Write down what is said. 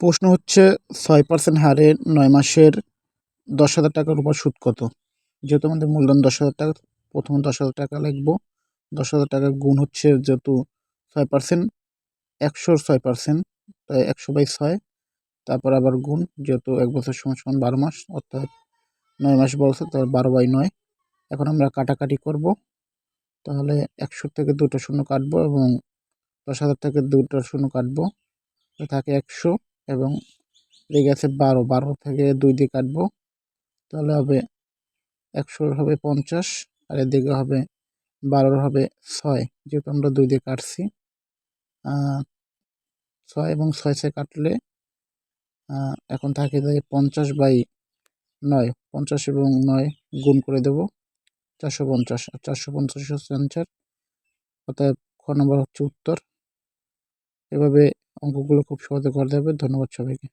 প্রশ্ন হচ্ছে, ছয় পার্সেন্ট হারে নয় মাসের দশ হাজার টাকার উপর সুদ কত? যেহেতু আমাদের মূলধন দশ হাজার টাকা, প্রথম দশ হাজার টাকা লিখব। দশ হাজার টাকার গুণ হচ্ছে যেহেতু ছয় পার্সেন্ট একশোর ছয় পার্সেন্ট তাই একশো বাই ছয়। তারপর আবার গুণ, যেহেতু এক বছর সমান সমান বারো মাস, অর্থাৎ নয় মাস বলছে তাহলে বারো বাই নয়। এখন আমরা কাটাকাটি করব। তাহলে একশো থেকে দুটো শূন্য কাটবো এবং দশ হাজার থেকে দুটো শূন্য কাটবো। থাকে একশো। এবং লেগে আছে বারো। বারো থেকে দুই দিয়ে কাটবো। তাহলে হবে একশোর হবে পঞ্চাশ আর এদিকে হবে বারোর হবে ছয়, যেহেতু আমরা দুই দিয়ে কাটছি। ছয় এবং ছয় ছয় কাটলে এখন থাকে যায় পঞ্চাশ বাই নয়। পঞ্চাশ এবং নয় গুণ করে দেব চারশো পঞ্চাশ। আর চারশো পঞ্চাশ হচ্ছে অ্যান্সার অর্থাৎ খ নম্বর হচ্ছে উত্তর। এভাবে অঙ্কগুলো খুব সহজে করতে হবে ধন্যবাদ সবাইকে।